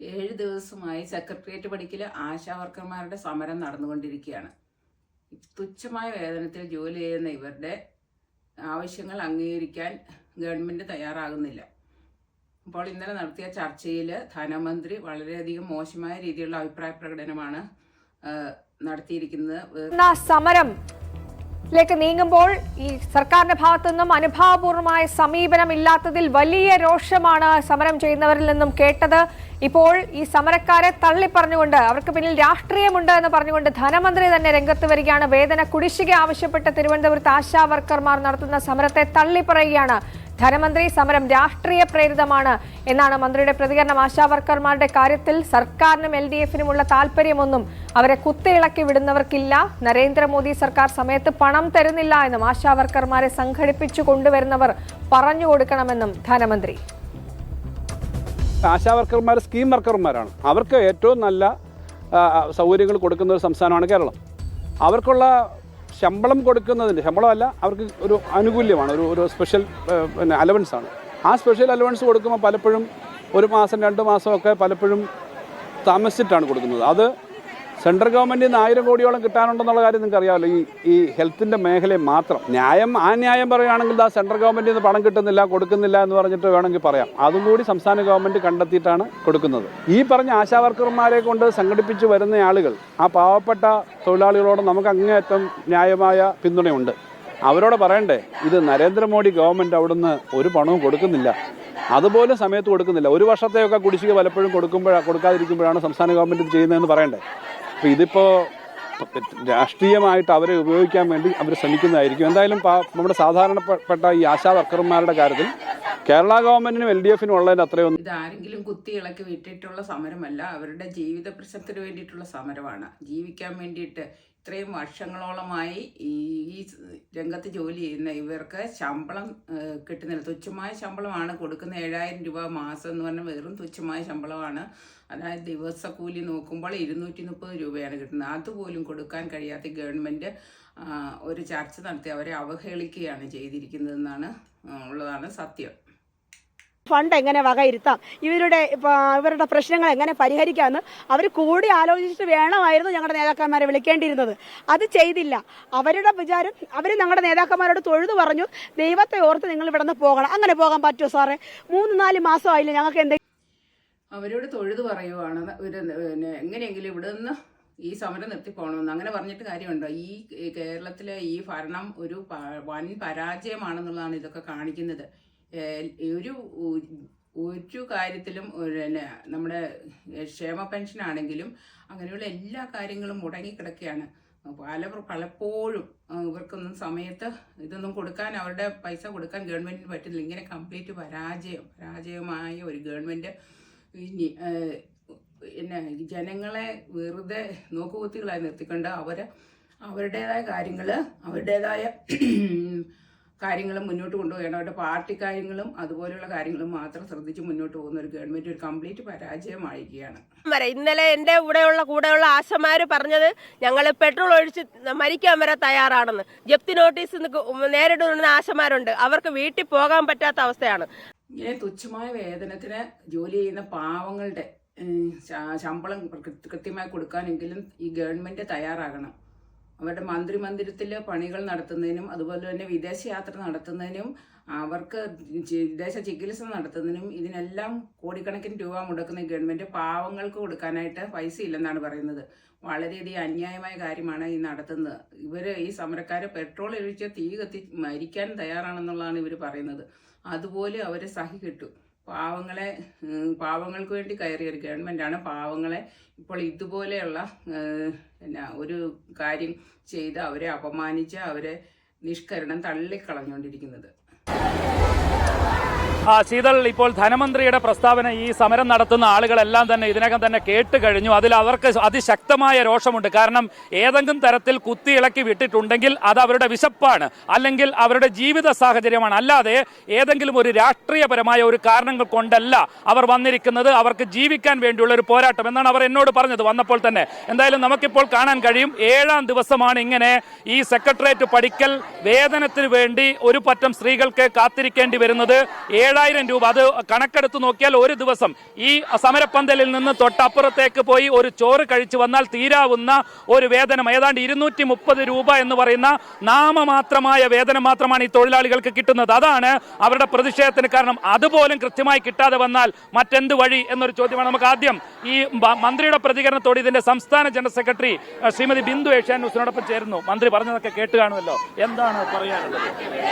ഏഴ് ദിവസമായി സെക്രട്ടേറിയറ്റ് പടിക്കൽ ആശാവർക്കർമാരുടെ സമരം നടന്നുകൊണ്ടിരിക്കുകയാണ്. തുച്ഛമായ വേതനത്തിൽ ജോലി ചെയ്യുന്ന ഇവരുടെ ആവശ്യങ്ങൾ അംഗീകരിക്കാൻ ഗവൺമെന്റ് തയ്യാറാകുന്നില്ല. അപ്പോൾ ഇന്നലെ നടത്തിയ ചർച്ചയിൽ ധനമന്ത്രി വളരെയധികം മോശമായ രീതിയിലുള്ള അഭിപ്രായ പ്രകടനമാണ് നടത്തിയിരിക്കുന്നത്. സമരം ലേക്ക് നീങ്ങുമ്പോൾ ഈ സർക്കാരിന്റെ ഭാഗത്തു നിന്നും അനുഭാവപൂർവമായ സമീപനം ഇല്ലാത്തതിൽ വലിയ രോഷമാണ് സമരം ചെയ്യുന്നവരിൽ നിന്നും കേട്ടത്. ഇപ്പോൾ ഈ സമരക്കാരെ തള്ളിപ്പറഞ്ഞുകൊണ്ട് അവർക്ക് പിന്നിൽ രാഷ്ട്രീയമുണ്ട് എന്ന് പറഞ്ഞുകൊണ്ട് ധനമന്ത്രി തന്നെ രംഗത്ത് വരികയാണ്. വേതന കുടിശ്ശിക ആവശ്യപ്പെട്ട് തിരുവനന്തപുരത്ത് ആശാ വർക്കർമാർ നടത്തുന്ന സമരത്തെ തള്ളിപ്പറയുകയാണ്. ധനമന്ത്രി സമരം രാഷ്ട്രീയ പ്രേരിതമാണ് എന്നാണ് മന്ത്രിയുടെ പ്രതികരണം. ആശാവർക്കർമാരുടെ കാര്യത്തിൽ സർക്കാരിനും എൽ ഡി എഫിനുമുള്ള താല്പര്യമൊന്നും അവരെ കുത്തിയിളക്കി വിടുന്നവർക്കില്ല. നരേന്ദ്രമോദി സർക്കാർ സമയത്ത് പണം തരുന്നില്ല എന്നും ആശാവർക്കർമാരെ സംഘടിപ്പിച്ചു കൊണ്ടുവരുന്നവർ പറഞ്ഞു കൊടുക്കണമെന്നും ധനമന്ത്രി. ആശാവർക്കർമാർ സ്കീം വർക്കർമാരാണ്. അവർക്ക് ഏറ്റവും നല്ല സൗകര്യങ്ങൾ കൊടുക്കുന്ന ഒരു സംസ്ഥാനമാണ് കേരളം. അവർക്കുള്ള ശമ്പളം കൊടുക്കുന്നതിന് ശമ്പളമല്ല അവർക്ക് ഒരു ആനുകൂല്യമാണ് ഒരു ഒരു സ്പെഷ്യൽ പിന്നെ അലവൻസ് ആണ്. ആ സ്പെഷ്യൽ അലവൻസ് കൊടുക്കുമ്പോൾ പലപ്പോഴും ഒരു മാസം രണ്ട് മാസമൊക്കെ പലപ്പോഴും താമസിച്ചിട്ടാണ് കൊടുക്കുന്നത്. അത് സെൻട്രൽ ഗവൺമെന്റിൽ നിന്ന് ആയിരം കോടിയോളം കിട്ടാനുണ്ടെന്നുള്ള കാര്യം നിങ്ങൾക്ക് അറിയാമല്ലോ. ഈ ഈ ഹെൽത്തിന്റെ മേഖലയിൽ മാത്രം. ന്യായം ആ ന്യായം പറയുകയാണെങ്കിൽ ആ സെൻട്രൽ ഗവൺമെന്റിൽ നിന്ന് പണം കിട്ടുന്നില്ല കൊടുക്കുന്നില്ല എന്ന് പറഞ്ഞിട്ട് വേണമെങ്കിൽ പറയാം. അതും കൂടി സംസ്ഥാന ഗവൺമെന്റ് കണ്ടെത്തിയിട്ടാണ് കൊടുക്കുന്നത്. ഈ പറഞ്ഞ ആശാ വർക്കർമാരെ കൊണ്ട് സംഘടിപ്പിച്ച് വരുന്ന ആളുകൾ ആ പാവപ്പെട്ട തൊഴിലാളികളോട് നമുക്ക് അങ്ങേയറ്റം ന്യായമായ പിന്തുണയുണ്ട്. അവരോട് പറയണ്ടേ ഇത് നരേന്ദ്രമോദി ഗവൺമെന്റ് അവിടുന്ന് ഒരു പണവും കൊടുക്കുന്നില്ല. അതുപോലെ സമയത്ത് കൊടുക്കുന്നില്ല. ഒരു വർഷത്തെയൊക്കെ കുടിശ്ശിക പലപ്പോഴും കൊടുക്കുമ്പോഴാണ് കൊടുക്കാതിരിക്കുമ്പോഴാണ് സംസ്ഥാന ഗവൺമെന്റ് ഇത് ചെയ്യുന്നതെന്ന് പറയണ്ടേ? അപ്പോൾ ഇതിപ്പോൾ രാഷ്ട്രീയമായിട്ട് അവരെ ഉപയോഗിക്കാൻ വേണ്ടി അവർ ശ്രമിക്കുന്നതായിരിക്കും. എന്തായാലും നമ്മുടെ സാധാരണപ്പെട്ട ഈ ആശാ വർക്കർമാരുടെ കാര്യത്തിൽ കേരള ഗവൺമെന്റിനും എൽ ഡി എഫിനും ഉള്ളതിന് അത്രയൊന്നും ഇത് ആരെങ്കിലും കുത്തി ഇളക്കി വിട്ടിട്ടുള്ള സമരമല്ല അവരുടെ ജീവിത പ്രശ്നത്തിന് വേണ്ടിയിട്ടുള്ള സമരമാണ്. ജീവിക്കാൻ വേണ്ടിയിട്ട് ഇത്രയും വർഷങ്ങളോളമായി ഈ രംഗത്ത് ജോലി ചെയ്യുന്ന ഇവർക്ക് ശമ്പളം കിട്ടുന്നില്ല. തുച്ഛമായ ശമ്പളമാണ് കൊടുക്കുന്ന ഏഴായിരം രൂപ മാസം എന്ന് പറഞ്ഞാൽ വെറും തുച്ഛമായ ശമ്പളമാണ്. അതായത് ദിവസക്കൂലി നോക്കുമ്പോൾ ഇരുന്നൂറ്റി മുപ്പത് രൂപയാണ് കിട്ടുന്നത്. അതുപോലും കൊടുക്കാൻ കഴിയാത്ത ഗവൺമെന്റ് ഒരു ചർച്ച നടത്തി അവരെ അവഹേളിക്കുകയാണ് ചെയ്തിരിക്കുന്നതെന്നാണ് ഉള്ളതാണ് സത്യം. ഫണ്ട് എങ്ങനെ വകയിരുത്താം? ഇവരുടെ ഇവരുടെ പ്രശ്നങ്ങൾ എങ്ങനെ പരിഹരിക്കാമെന്ന് അവർ കൂടി ആലോചിച്ചിട്ട് വേണമായിരുന്നു ഞങ്ങളുടെ നേതാക്കന്മാരെ വിളിക്കേണ്ടിയിരുന്നത്. അത് ചെയ്തില്ല. അവരുടെ വിചാരം അവർ ഞങ്ങളുടെ നേതാക്കന്മാരോട് തൊഴുതു പറഞ്ഞു ദൈവത്തെ ഓർത്ത് നിങ്ങൾ ഇവിടെ നിന്ന് പോകണം. അങ്ങനെ പോകാൻ പറ്റുമോ സാറേ? മൂന്ന് നാല് മാസമായില്ല ഞങ്ങൾക്ക് എന്തെങ്കിലും അവരോട് തൊഴുതു പറയുവാണ്. പിന്നെ എങ്ങനെയെങ്കിലും ഇവിടെ നിന്ന് ഈ സമരം നിർത്തിപ്പോണമെന്ന് അങ്ങനെ പറഞ്ഞിട്ട് കാര്യമുണ്ടോ? ഈ കേരളത്തിലെ ഈ ഭരണം ഒരു വൻ പരാജയമാണെന്നുള്ളതാണ് ഇതൊക്കെ കാണിക്കുന്നത്. ഒരു ഒരു കാര്യത്തിലും നമ്മുടെ ക്ഷേമ പെൻഷൻ ആണെങ്കിലും അങ്ങനെയുള്ള എല്ലാ കാര്യങ്ങളും മുടങ്ങിക്കിടക്കുകയാണ്. പല പലപ്പോഴും ഇവർക്കൊന്നും സമയത്ത് ഇതൊന്നും കൊടുക്കാൻ അവരുടെ പൈസ കൊടുക്കാൻ ഗവൺമെന്റിന് പറ്റുന്നില്ല ഇങ്ങനെ കംപ്ലീറ്റ് പരാജയം പരാജയമായ ഒരു ഗവൺമെന്റ് ഇനി പിന്നെ ജനങ്ങളെ വെറുതെ നോക്കുകുത്തികളായി നിർത്തിക്കൊണ്ട് അവർ അവരുടേതായ കാര്യങ്ങൾ അവരുടേതായ കാര്യങ്ങൾ മുന്നോട്ട് കൊണ്ടുപോകണം. അവരുടെ പാർട്ടി കാര്യങ്ങളും അതുപോലെയുള്ള കാര്യങ്ങളും മാത്രം ശ്രദ്ധിച്ച് മുന്നോട്ട് പോകുന്ന ഒരു ഗവൺമെന്റ് ഒരു കംപ്ലീറ്റ് പരാജയമായിരിക്കുകയാണ്. വരെ ഇന്നലെ എന്റെ കൂടെയുള്ള കൂടെയുള്ള ആശമാർ പറഞ്ഞത് ഞങ്ങൾ പെട്രോൾ ഒഴിച്ച് മരിക്കാൻ വരെ തയ്യാറാണെന്ന്. ജപ്തി നോട്ടീസ് നേരിടുന്ന ആശമാരുണ്ട്. അവർക്ക് വീട്ടിൽ പോകാൻ പറ്റാത്ത അവസ്ഥയാണ്. ഇങ്ങനെ തുച്ഛമായ വേതനത്തിന് ജോലി ചെയ്യുന്ന പാവങ്ങളുടെ ശമ്പളം കൃത്യമായി കൊടുക്കാനെങ്കിലും ഈ ഗവൺമെന്റ് തയ്യാറാകണം. അവരുടെ മന്ത്രി മന്ദിരത്തിൽ പണികൾ നടത്തുന്നതിനും അതുപോലെ തന്നെ വിദേശയാത്ര നടത്തുന്നതിനും അവർക്ക് വിദേശ ചികിത്സ നടത്തുന്നതിനും ഇതിനെല്ലാം കോടിക്കണക്കിന് രൂപ മുടക്കുന്ന ഗവൺമെന്റ് പാവങ്ങൾക്ക് കൊടുക്കാനായിട്ട് പൈസ ഇല്ലെന്നാണ് പറയുന്നത്. വളരെയധികം അന്യായമായ കാര്യമാണ് ഈ നടത്തുന്നത്. ഇവർ ഈ സമരക്കാര് പെട്രോൾ ഒഴിച്ച് തീ കത്തി മരിക്കാൻ തയ്യാറാണെന്നുള്ളതാണ് ഇവർ പറയുന്നത്. അതുപോലെ അവർ സഹി കിട്ടു പാവങ്ങളെ പാവങ്ങൾക്ക് വേണ്ടി കയറിയ ഒരു ഗവൺമെന്റാണ് പാവങ്ങളെ ഇപ്പോൾ ഇതുപോലെയുള്ള പിന്നെ ഒരു കാര്യം ചെയ്ത് അവരെ അപമാനിച്ച് അവരെ നിഷ്കരണം തള്ളിക്കളഞ്ഞുകൊണ്ടിരിക്കുന്നത്. ആ, ശീതൾ ഇപ്പോൾ ധനമന്ത്രിയുടെ പ്രസ്താവന ഈ സമരം നടത്തുന്ന ആളുകളെല്ലാം തന്നെ ഇതിനകം തന്നെ കേട്ട് കഴിഞ്ഞു. അതിൽ അവർക്ക് അതിശക്തമായ രോഷമുണ്ട്. കാരണം ഏതെങ്കിലും തരത്തിൽ കുത്തി ഇളക്കി വിട്ടിട്ടുണ്ടെങ്കിൽ അത് അവരുടെ വിശപ്പാണ്. അല്ലെങ്കിൽ അവരുടെ ജീവിത സാഹചര്യമാണ്. അല്ലാതെ ഏതെങ്കിലും ഒരു രാഷ്ട്രീയപരമായ ഒരു കാരണങ്ങൾ കൊണ്ടല്ല അവർ വന്നിരിക്കുന്നത്. അവർക്ക് ജീവിക്കാൻ വേണ്ടിയുള്ള ഒരു പോരാട്ടം എന്നാണ് അവർ എന്നോട് പറഞ്ഞത് വന്നപ്പോൾ തന്നെ. എന്തായാലും നമുക്കിപ്പോൾ കാണാൻ കഴിയും. ഏഴാം ദിവസമാണ് ഇങ്ങനെ ഈ സെക്രട്ടേറിയറ്റ് പഠിക്കൽ വേതനത്തിന് വേണ്ടി ഒരു പറ്റം സ്ത്രീകൾക്ക് കാത്തിരിക്കേണ്ടി വരുന്നത്. കൊടുക്കുന്നത് ഏഴായിരം രൂപ. അത് കണക്കെടുത്ത് നോക്കിയാൽ ഒരു ദിവസം ഈ സമരപ്പന്തലിൽ നിന്ന് തൊട്ടപ്പുറത്തേക്ക് പോയി ഒരു ചോറ് കഴിച്ചു വന്നാൽ തീരാവുന്ന ഒരു വേതനം. ഏതാണ്ട് ഇരുന്നൂറ്റി മുപ്പത് രൂപ എന്ന് പറയുന്ന നാമമാത്രമായ വേതനം മാത്രമാണ് ഈ തൊഴിലാളികൾക്ക് കിട്ടുന്നത്. അതാണ് അവരുടെ പ്രതിഷേധത്തിന് കാരണം. അതുപോലും കൃത്യമായി കിട്ടാതെ വന്നാൽ മറ്റെന്ത് വഴി എന്നൊരു ചോദ്യമാണ് നമുക്ക് ആദ്യം ഈ മന്ത്രിയുടെ പ്രതികരണത്തോട് ഇതിന്റെ സംസ്ഥാന general secretary Shrimati Bindu Asian ന്യൂസിനോടൊപ്പം ചേരുന്നു. മന്ത്രി പറഞ്ഞതൊക്കെ കേട്ട് കാണുമല്ലോ. എന്താണ് പറയാനുള്ളത്?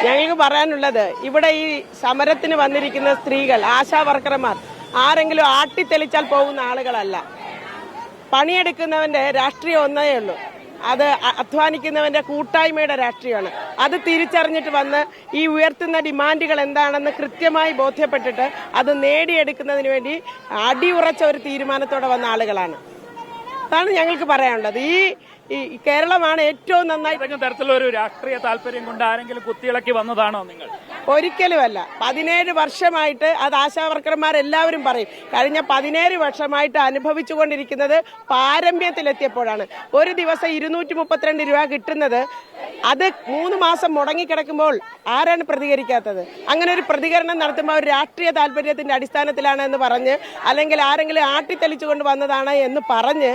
ഞങ്ങൾക്ക് പറയാനുള്ളത് ഇവിടെ ഈ സമരത്തിന് വന്നിരിക്കുന്ന സ്ത്രീകൾ ആശാ വർക്കർമാർ ആരെങ്കിലും ആട്ടിത്തെളിച്ചാൽ പോകുന്ന ആളുകളല്ല. പണിയെടുക്കുന്നവന്റെ രാഷ്ട്രീയം ഒന്നേ ഉള്ളൂ. അത് അധ്വാനിക്കുന്നവന്റെ കൂട്ടായ്മയുടെ രാഷ്ട്രീയമാണ്. അത് തിരിച്ചറിഞ്ഞിട്ട് വന്ന് ഈ ഉയർത്തുന്ന ഡിമാൻഡുകൾ എന്താണെന്ന് കൃത്യമായി ബോധ്യപ്പെട്ടിട്ട് അത് നേടിയെടുക്കുന്നതിന് വേണ്ടി അടിയുറച്ച ഒരു തീരുമാനത്തോടെ വന്ന ആളുകളാണ്. അതാണ് ഞങ്ങൾക്ക് പറയാനുള്ളത്. ഈ ഈ കേരളമാണ് ഏറ്റവും നന്നായി തരത്തിലുള്ള ഒരു രാഷ്ട്രീയ താല്പര്യം കൊണ്ട് ആരെങ്കിലും കുത്തിയിളക്കി വന്നതാണോ നിങ്ങൾ? ഒരിക്കലുമല്ല. പതിനേഴ് വർഷമായിട്ട് അത് ആശാവർക്കർമാരെല്ലാവരും പറയും. കഴിഞ്ഞ പതിനേഴ് വർഷമായിട്ട് അനുഭവിച്ചുകൊണ്ടിരിക്കുന്നത് പാരമ്യത്തിലെത്തിയപ്പോഴാണ് ഒരു ദിവസം ഇരുന്നൂറ്റി മുപ്പത്തിരണ്ട് രൂപ കിട്ടുന്നത് അത് മൂന്ന് മാസം മുടങ്ങിക്കിടക്കുമ്പോൾ ആരാണ് പ്രതികരിക്കാത്തത്? അങ്ങനെ ഒരു പ്രതികരണം നടത്തുമ്പോൾ ഒരു രാഷ്ട്രീയ താല്പര്യത്തിന്റെ അടിസ്ഥാനത്തിലാണ് എന്ന് പറഞ്ഞ് അല്ലെങ്കിൽ ആരെങ്കിലും ആട്ടിത്തെളിച്ചുകൊണ്ട് വന്നതാണ് എന്ന് പറഞ്ഞ്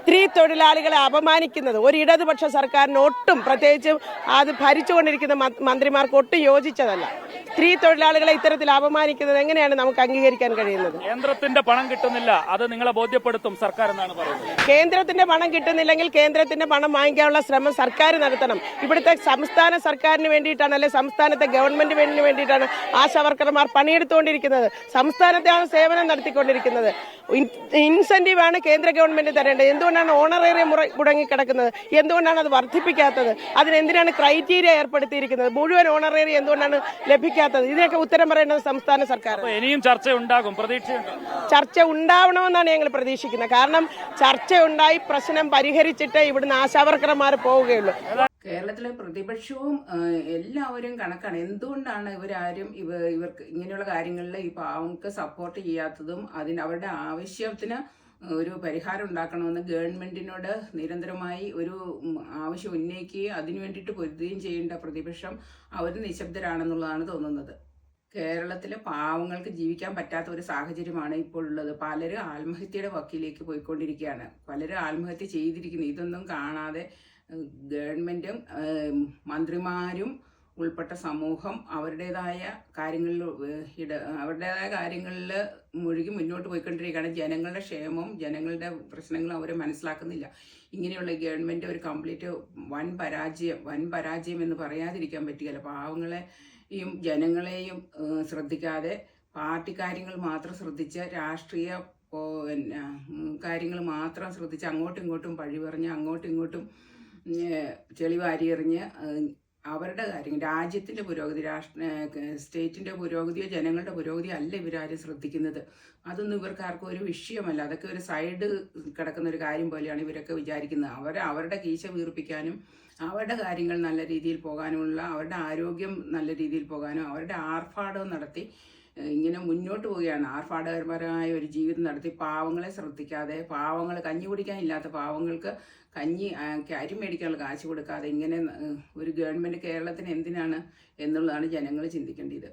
സ്ത്രീ തൊഴിലാളികളെ അപമാനിക്കുന്നത്. ഒരു ഇടതുപക്ഷ സർക്കാരിന് ഒട്ടും പ്രത്യേകിച്ചും അത് ഭരിച്ചുകൊണ്ടിരിക്കുന്ന മന്ത്രിമാർക്ക് ഒട്ടും യോജിച്ചതല്ല. സ്ത്രീ തൊഴിലാളികളെ ഇത്തരത്തിൽ അപമാനിക്കുന്നത് എങ്ങനെയാണ് നമുക്ക് അംഗീകരിക്കാൻ കഴിയുന്നത്? കേന്ദ്രത്തിന്റെ പണം കിട്ടുന്നില്ല. അത് നിങ്ങളെ ബോധ്യപ്പെടുത്തും സർക്കാർ എന്നാണ് പറയുന്നത്. കേന്ദ്രത്തിന്റെ പണം കിട്ടുന്നില്ലെങ്കിൽ കേന്ദ്രത്തിന്റെ പണം വാങ്ങിക്കാനുള്ള ശ്രമം സർക്കാർ നടത്തണം. ഇവിടുത്തെ സംസ്ഥാന സർക്കാരിന് വേണ്ടിയിട്ടാണ് അല്ലെ സംസ്ഥാനത്തെ ഗവൺമെന്റിന് വേണ്ടിയിട്ടാണ് ആശാ വർക്കർമാർ പണിയെടുത്തുകൊണ്ടിരിക്കുന്നത് സംസ്ഥാനത്തെയാണ് സേവനം നടത്തിക്കൊണ്ടിരിക്കുന്നത്. ഇൻസെന്റീവ് ആണ് കേന്ദ്ര ഗവൺമെന്റ് തരേണ്ടത്. എന്തുകൊണ്ടാണ് ഓണറേറിയ ഓണറേറിയം മുടങ്ങിക്കിടക്കുന്നത്? എന്തുകൊണ്ടാണ് അത് വർദ്ധിപ്പിക്കാത്തത്? അതിനെന്തിനാണ് ക്രൈറ്റീരിയ ഏർപ്പെടുത്തിയിരിക്കുന്നത്? മുഴുവൻ ഓണറേറിയ എന്തുകൊണ്ടാണ് ലഭിക്കാത്തത്? ഇതിനൊക്കെ ഉത്തരം പറയേണ്ടത് സംസ്ഥാന സർക്കാർ അപ്പൊ ഇനിയും ചർച്ച ഉണ്ടാകും പ്രതീക്ഷയുണ്ട് ചർച്ച ഉണ്ടാവണമെന്നാണ് ഞങ്ങൾ പ്രതീക്ഷിക്കുന്നത്. കാരണം ചർച്ച ഉണ്ടായി പ്രശ്നം പരിഹരിച്ചിട്ട് ഇവിടുന്ന് ആശാവർക്കർമാർ പോവുകയുള്ളൂ. കേരളത്തിലെ പ്രതിപക്ഷവും എല്ലാവരും കണക്കാണ്. എന്തുകൊണ്ടാണ് ഇവരാരും ഇവ ഇവർക്ക് ഇങ്ങനെയുള്ള കാര്യങ്ങളിൽ ഈ പാവങ്ങൾക്ക് സപ്പോർട്ട് ചെയ്യാത്തതും അതിന് അവരുടെ ആവശ്യത്തിന് ഒരു പരിഹാരം ഉണ്ടാക്കണമെന്ന് ഗവൺമെന്റിനോട് നിരന്തരമായി ഒരു ആവശ്യം ഉന്നയിക്കുകയും അതിനു വേണ്ടിയിട്ട് പൊരുതുകയും ചെയ്യേണ്ട പ്രതിപക്ഷം അവർ നിശബ്ദരാണെന്നുള്ളതാണ് തോന്നുന്നത്. കേരളത്തിലെ പാവങ്ങൾക്ക് ജീവിക്കാൻ പറ്റാത്ത ഒരു സാഹചര്യമാണ് ഇപ്പോൾ ഉള്ളത്. പലരും ആത്മഹത്യയുടെ വക്കിലേക്ക് പോയിക്കൊണ്ടിരിക്കുകയാണ്. പലരും ആത്മഹത്യ ചെയ്തിരിക്കുന്നു. ഇതൊന്നും കാണാതെ ഗവൺമെന്റും മന്ത്രിമാരും ഉൾപ്പെട്ട സമൂഹം അവരുടേതായ കാര്യങ്ങളിൽ ഇട അവരുടേതായ കാര്യങ്ങളിൽ മുഴുകി മുന്നോട്ട് പോയിക്കൊണ്ടിരിക്കുകയാണ്. ജനങ്ങളുടെ ക്ഷേമം ജനങ്ങളുടെ പ്രശ്നങ്ങളും അവർ മനസ്സിലാക്കുന്നില്ല. ഇങ്ങനെയുള്ള ഗവൺമെന്റ് ഒരു കംപ്ലീറ്റ് വൻ പരാജയം വൻ പരാജയം എന്ന് പറയാതിരിക്കാൻ പറ്റുകയില്ല. പാവങ്ങളെ യും ജനങ്ങളെയും ശ്രദ്ധിക്കാതെ പാർട്ടി കാര്യങ്ങൾ മാത്രം ശ്രദ്ധിച്ച് രാഷ്ട്രീയ കാര്യങ്ങൾ മാത്രം ശ്രദ്ധിച്ച് അങ്ങോട്ടും ഇങ്ങോട്ടും പഴി പറഞ്ഞ് അങ്ങോട്ടും ഇങ്ങോട്ടും ചെളി വാരിയെറിഞ്ഞ് അവരുടെ കാര്യം രാജ്യത്തിന്റെ പുരോഗതി രാഷ്ട്ര സ്റ്റേറ്റിന്റെ പുരോഗതിയോ ജനങ്ങളുടെ പുരോഗതിയോ അല്ല ഇവരാരും ശ്രദ്ധിക്കുന്നത്. അതൊന്നും ഇവർക്കാർക്കും ഒരു വിഷയമല്ല. അതൊക്കെ ഒരു സൈഡ് കിടക്കുന്ന ഒരു കാര്യം പോലെയാണ് ഇവരൊക്കെ വിചാരിക്കുന്നത്. അവർ അവരുടെ കീശ വീർപ്പിക്കാനും അവരുടെ കാര്യങ്ങൾ നല്ല രീതിയിൽ പോകാനുമുള്ള അവരുടെ ആരോഗ്യം നല്ല രീതിയിൽ പോകാനും അവരുടെ ആർഭാടവും നടത്തി ഇങ്ങനെ മുന്നോട്ട് പോവുകയാണ്. ആർഭാടകരമായ ഒരു ജീവിതം നടത്തി പാവങ്ങളെ ശ്രദ്ധിക്കാതെ പാവങ്ങൾ കഞ്ഞി കുടിക്കാൻ ഇല്ലാത്ത പാവങ്ങൾക്ക് കഞ്ഞി അരി മേടിക്കാനുള്ള കാശ് കൊടുക്കാതെ ഇങ്ങനെ ഒരു ഗവൺമെന്റ് കേരളത്തിന് എന്തിനാണ് എന്നുള്ളതാണ് ജനങ്ങൾ ചിന്തിക്കേണ്ടത്.